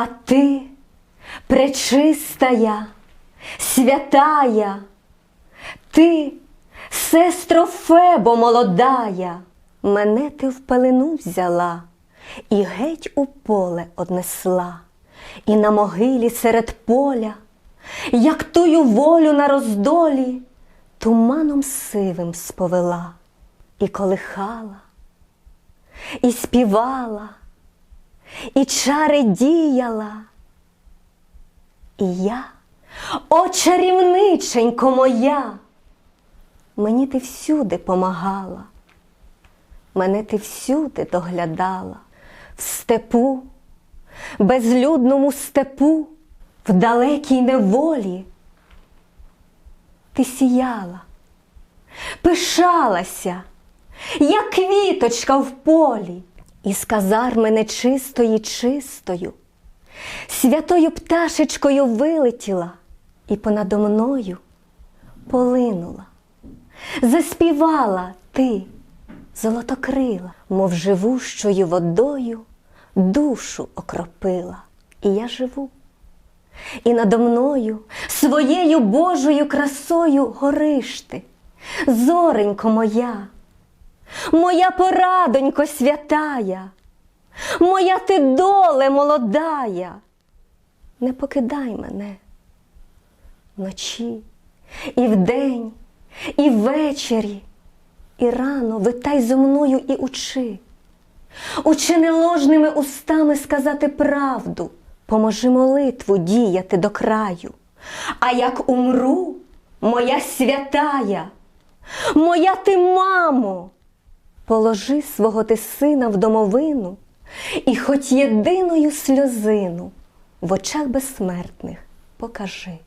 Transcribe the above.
А ти, пречистая, святая, ти, сестро Фебо молодая, мене ти в пелену взяла і геть у поле однесла, і на могилі серед поля, як тую волю на роздолі, туманом сивим сповела, і колихала, і співала, і чари діяла. І я, о чарівниченько моя, мені ти всюди помагала, мене ти всюди доглядала, в степу, безлюдному степу, в далекій неволі. Ти сіяла, пишалася, як квіточка в полі, і з казарми нечистої чистою, святою пташечкою вилетіла і понадо мною полинула. Заспівала ти, золотокрила, мов живущою водою душу окропила, і я живу. І надо мною своєю Божою красою гориш ти, зоренько моя, моя порадонько святая, моя ти доле молодая, не покидай мене вночі, і вдень, і ввечері, і рано витай зо мною і учи. Учи неложними устами сказати правду, поможи молитву діяти до краю. А як умру, моя святая, моя ти мамо, положи свого ти сина в домовину, і хоч єдиною сльозину в очах безсмертних покажи.